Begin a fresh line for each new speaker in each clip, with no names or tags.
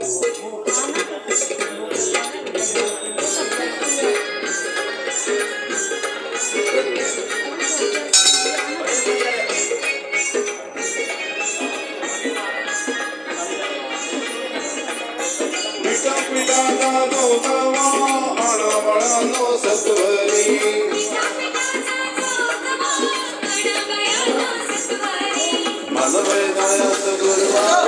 Mother, I am the good one.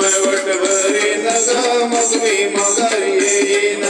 मग मग मग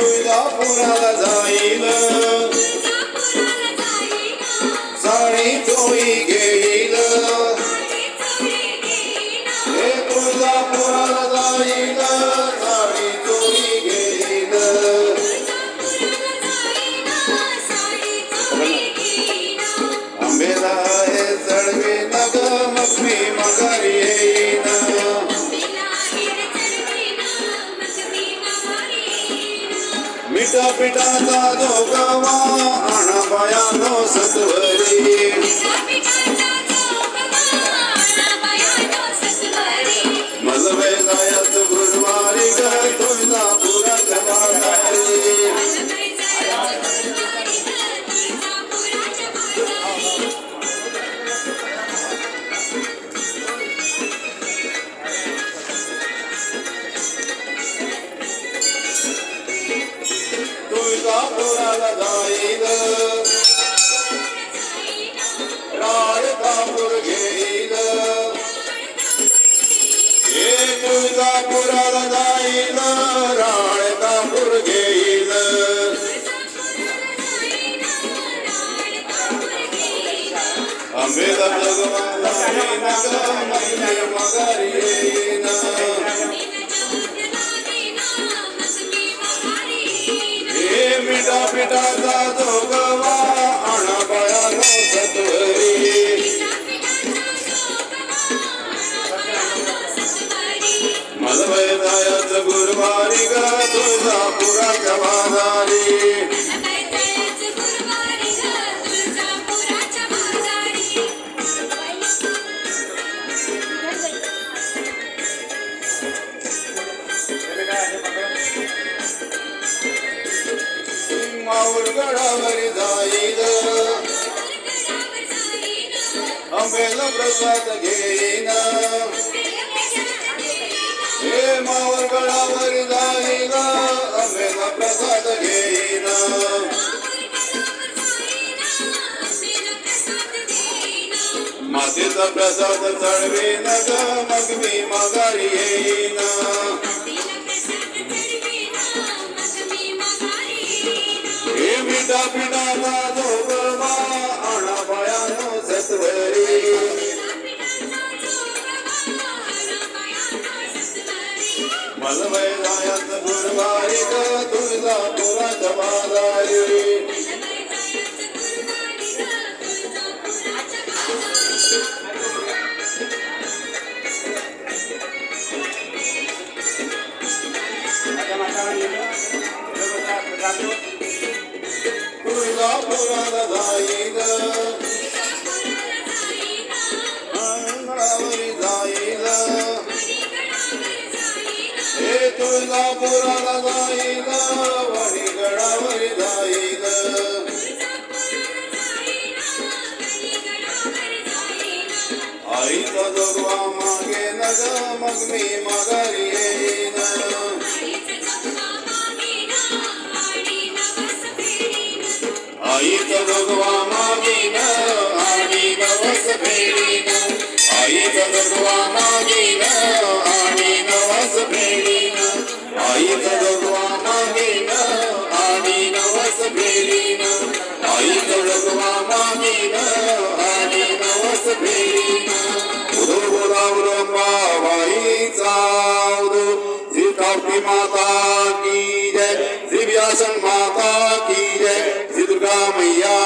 तुळजापुराला जाईल साडी चोळी घेईल हे तुळजापुराला जाईल विद्यापीठाचा दोगावा आणबाया नो सत्वरी. طا پورا داي نارا ن تار تاور جي
ن طا پورا داي نارا ن
تار गडावरी जाईल
गडावर
प्रसाद घेईन. اے ما ورغل اور زاہی نا ہمیں لا پرشاد کہین نا اے ما तुळजा पुराला जाईल अंगणावरी हे तुळजापुराला जाईल वणीगडावरी जाईल आईचा जोगवा मागे न मग मी माघारी आईचा भगवा मागीन आणि नवस फेडीन. आईचा भगवा मागीन आणि नवस फेडीन. आईचा भगवा मागीन आणि नवस फेडीन. आईचा भगवा मागीन आणि नवस फेडीन. उदो माता की जय. श्री व्यासन माता की जय. we are.